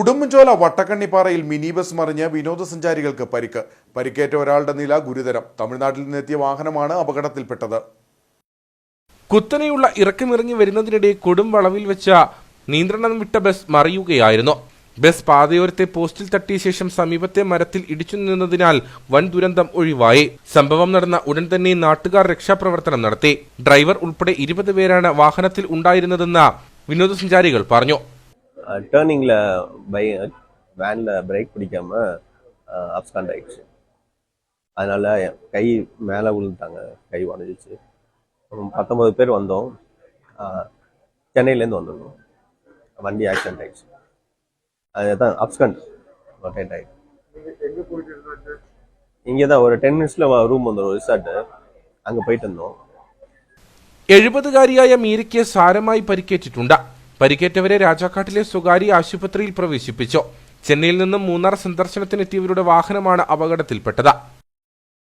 Udumbanchola വട്ടക്കണ്ണിപ്പാറയിൽ mini bus മറിഞ്ഞ് വിനോദസഞ്ചാരികൾക്ക് പരിക്ക്. പരിക്കേറ്റ ഒരാളുടെ നില ഗുരുതരം. തമിഴ്നാട്ടിൽ നിന്നെത്തിയ വാഹനമാണ് അപകടത്തിൽപ്പെട്ടത്. കുത്തനെയുള്ള ഇറക്കമിറങ്ങി വരുന്നതിനിടെ കൊടും വളവിൽ വെച്ച നിയന്ത്രണം വിട്ട ബസ് മറിയുകയായിരുന്നു. ബസ് പാതയോരത്തെ പോസ്റ്റിൽ തട്ടിയ ശേഷം സമീപത്തെ മരത്തിൽ ഇടിച്ചു നിന്നതിനാൽ വൻ ദുരന്തം ഒഴിവായി. സംഭവം നടന്ന ഉടൻ തന്നെ നാട്ടുകാർ രക്ഷാപ്രവർത്തനം നടത്തി. ഡ്രൈവർ ഉൾപ്പെടെ ഇരുപത് പേരാണ് വാഹനത്തിൽ ഉണ്ടായിരുന്നതെന്ന് വിനോദസഞ്ചാരികൾ പറഞ്ഞു. டேர்னிங்கில் பை வேனில் பிரேக் பிடிக்காம அப்ஸ்காண்ட் ஆயிடுச்சு அதனால என் கை மேலே விழுந்துட்டாங்க கை உடஞ்சிச்சு பத்தொன்பது பேர் வந்தோம் அஹ், சென்னையிலேருந்து வந்திருந்தோம் வண்டி ஆக்சிடென்ட் ஆயிடுச்சு அதுதான் அப்ஸ்கண்ட் ரொட்டேட் ஆயிடுச்சு இங்கே தான் ஒரு டென் மினிட்ஸில் ரூம் வந்துடும் ரிசார்ட்டு அங்கே போயிட்டு இருந்தோம் എഴുപതുകാരിയായ മീരയ്ക്ക് സാരമായി പരിക്കേറ്റിട്ടുണ്ട് പരിക്കേറ്റവരെ രാജാക്കാട്ടിലെ സ്വകാര്യ ആശുപത്രിയിൽ പ്രവേശിപ്പിച്ചു. ചെന്നൈയിൽ നിന്നും മൂന്നാർ സന്ദർശനത്തിനെത്തിയവരുടെ വാഹനമാണ് അപകടത്തിൽപ്പെട്ടത്.